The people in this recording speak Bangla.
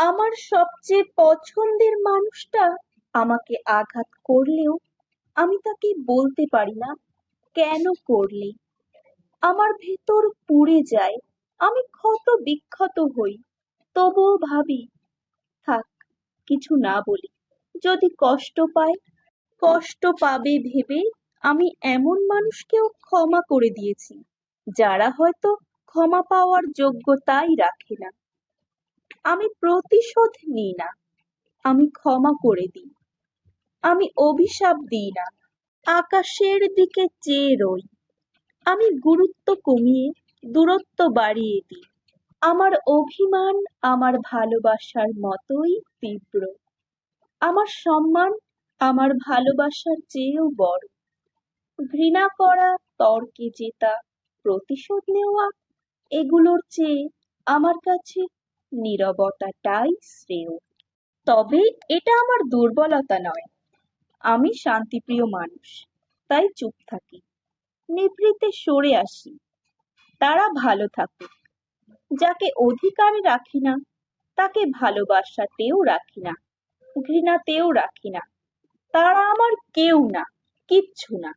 আমার সবচেয়ে পছন্দের মানুষটা আমাকে আঘাত করলেও আমি তাকে বলতে পারি না, কেন করলে? আমার ভেতর পুড়ে যায়, আমি ক্ষত বিক্ষত হই। তবুও ভাবি, থাক, কিছু না বলি। যদি কষ্ট পায়, কষ্ট পাবে ভেবে আমি এমন মানুষকেও ক্ষমা করে দিয়েছি, যারা হয়তো ক্ষমা পাওয়ার যোগ্যতাই রাখে না। আমি প্রতিশোধ নিই না। আমি ক্ষমা করে দিই। আমি অভিশাপ দিই না। আকাশের দিকে চেয়ে রই। আমি গুরুত্ব কমিয়ে, দূরত্ব বাড়িয়ে দিই। আমার অভিমান আমার ভালোবাসার মতোই তীব্র। আমার সম্মান আমার ভালোবাসার চেয়েও বড়। ঘৃণা করা, তর্কে জেতা, প্রতিশোধ নেওয়া, এগুলোর চেয়ে আমার কাছে নীরবতাটাই শ্রেয়। তবে এটা আমার দুর্বলতা নয়। আমি শান্তিপ্রিয় মানুষ, তাই চুপ থাকি। নিভৃতে সরে আসি। তারা ভালো থাকুক। যাকে অধিকারে রাখি না, তাকে ভালোবাসাতেও রাখি না, ঘৃণাতেও রাখি না। তারা আমার কেউ না, কিচ্ছু না।